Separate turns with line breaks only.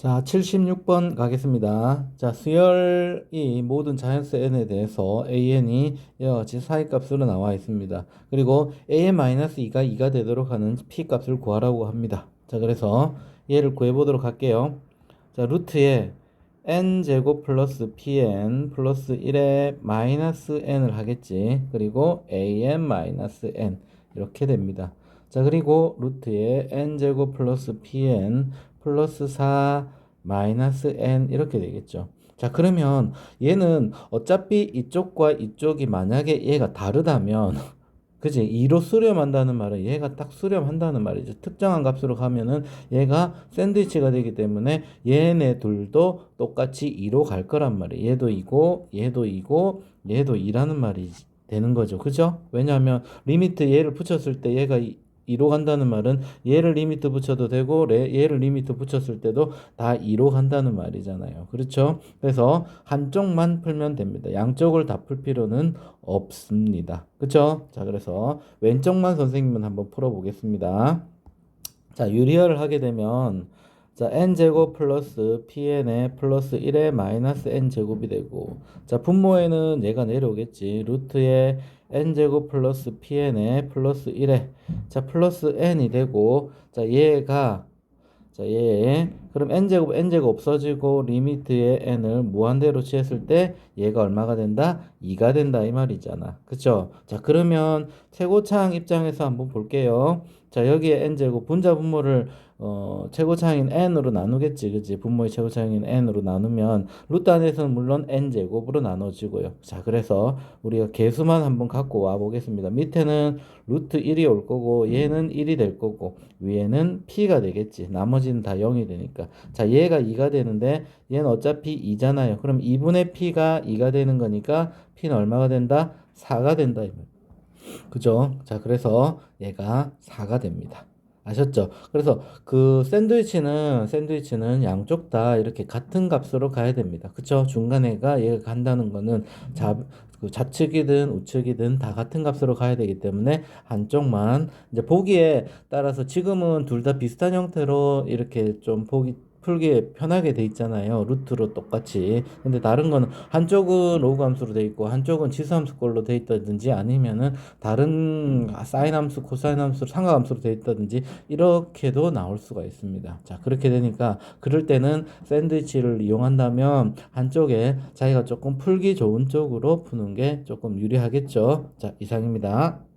자, 76번 가겠습니다. 자, 수열이 모든 자연수 n에 대해서 an이 같이 사이값으로 나와 있습니다. 그리고 an-2가 2가 되도록 하는 p값을 구하라고 합니다. 자, 그래서 얘를 구해보도록 할게요. 자, 루트에 n제곱 플러스 pn 플러스 1에 마이너스 n을 하겠지. 그리고 an 마이너스 n 이렇게 됩니다. 자, 그리고 루트에 n제곱 플러스 pn 플러스 4 마이너스 n 이렇게 되겠죠. 자, 그러면 얘는 어차피 이쪽과 이쪽이 만약에 얘가 다르다면 그지? 2로 수렴한다는 말은 얘가 딱 수렴한다는 말이죠. 특정한 값으로 가면은 얘가 샌드위치가 되기 때문에 얘네 둘도 똑같이 2로 갈 거란 말이에요. 얘도 2고 얘도 2고 얘도 2라는 말이 되는 거죠. 그죠? 왜냐하면 리미트 얘를 붙였을 때 얘가 2로 간다는 말은 얘를 리미트 붙여도 되고 얘를 리미트 붙였을 때도 다 2로 간다는 말이잖아요. 그렇죠? 그래서 한쪽만 풀면 됩니다. 양쪽을 다 풀 필요는 없습니다. 그렇죠? 자, 그래서 왼쪽만 선생님은 한번 풀어 보겠습니다. 자, 유리화를 하게 되면 자, n제곱 플러스 pn에 플러스 1에 마이너스 n제곱이 되고 자, 분모에는 얘가 내려오겠지. 루트에 n제곱 플러스 pn에 플러스 1에 자, 플러스 n이 되고 자, 얘가 자, 얘 그럼 n제곱 n제곱 없어지고 리미트의 n을 무한대로 취했을 때 얘가 얼마가 된다? 2가 된다 이 말이잖아. 그쵸? 자, 그러면 최고차항 입장에서 한번 볼게요. 자, 여기에 n제곱 분자 분모를 어, 최고차항인 n으로 나누겠지. 그치? 분모의 최고차항인 n으로 나누면 루트 안에서는 물론 n제곱으로 나눠지고요. 자, 그래서 우리가 개수만 한번 갖고 와 보겠습니다. 밑에는 루트 1이 올 거고 얘는 1이 될 거고 위에는 p가 되겠지. 나머지는 다 0이 되니까. 자, 얘가 2가 되는데 얘는 어차피 2잖아요. 그럼 2분의 p가 2가 되는 거니까 p는 얼마가 된다? 4가 된다. 그죠? 자, 그래서 얘가 4가 됩니다. 아셨죠? 그래서 그 샌드위치는 샌드위치는 양쪽 다 이렇게 같은 값으로 가야 됩니다. 그쵸? 중간에가 얘가 간다는 거는 자, 그 좌측이든 우측이든 다 같은 값으로 가야 되기 때문에 한쪽만 이제 보기에 따라서 지금은 둘 다 비슷한 형태로 이렇게 좀 보기 풀기 편하게 돼 있잖아요. 루트로 똑같이. 근데 다른 거는 한쪽은 로그 함수로 돼 있고 한쪽은 지수 함수 걸로 돼 있다든지 아니면은 다른 사인 함수, 코사인 함수, 삼각 함수로 돼 있다든지 이렇게도 나올 수가 있습니다. 자, 그렇게 되니까 그럴 때는 샌드위치를 이용한다면 한쪽에 자기가 조금 풀기 좋은 쪽으로 푸는 게 조금 유리하겠죠. 자, 이상입니다.